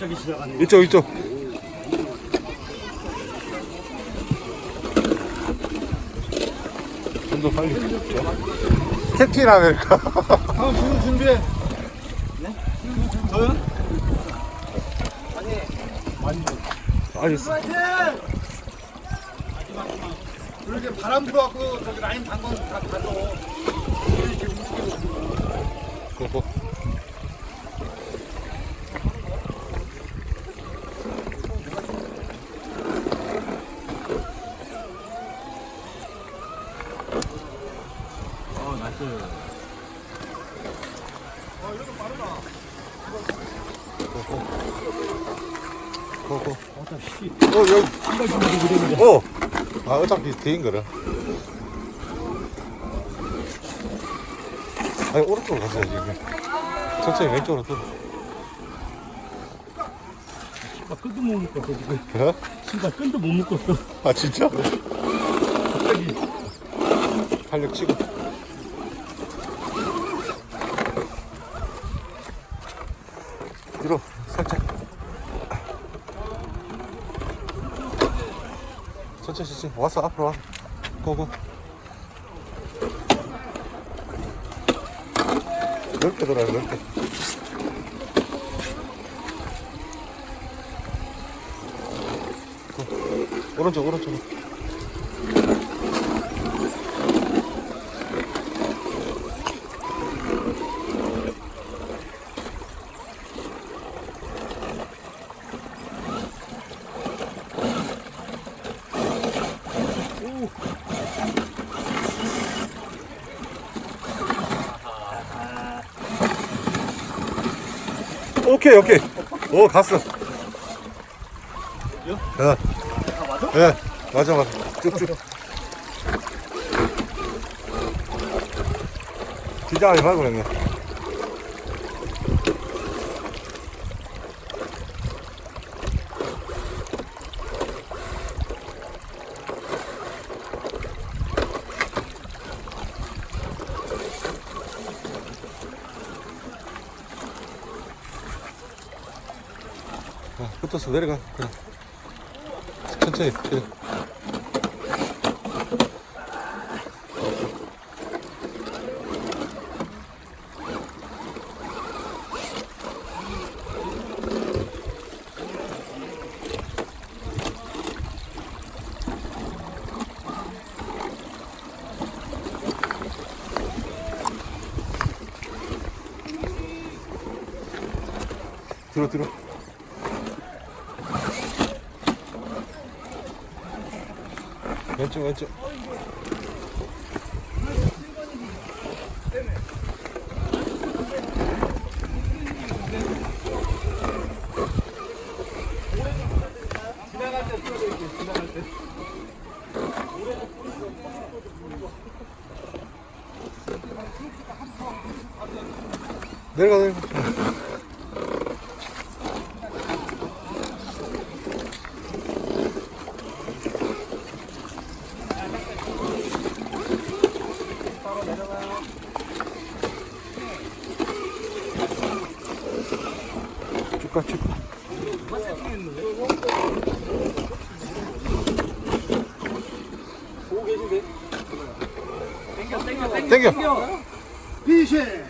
갑자기 시작하네. 이쪽 이쪽 좀 더 빨리 캡틴 아메리카 형 지금 준비해. 네? 저요? 알겠어 파이팅! 이렇게 바람 불어갖고 저기 라인 단건 다 가져. 이렇게 움직이고. 고 고 어. 고고 어 여기. 어! 아 어차피 뒤인 거라 아니 오른쪽으로 가세요 지금 천천히 왼쪽으로 또 신발 끈도 못 묶었어, 지금. 그래? 신발 끈도 못 묶었어. 아 진짜? 갑자기. 활력 치고 뒤로 살짝. 천천히 천천히. 왔어 앞으로 와. 고고. 넓게 돌아요 넓게. 고. 오른쪽 오른쪽 오케이 오케이. 오 갔어. 야. 맞아? 예 맞아 맞아. 쭉쭉. 기장하지 말고 그랬네 아, 붙어서 내려가 그냥 천천히 그래. 뒤로 뒤로 왼쪽 왼쪽. 내려가 내려가 쭉가 쭉 보고 계신데? 땡겨, 땡겨, 땡겨 비신!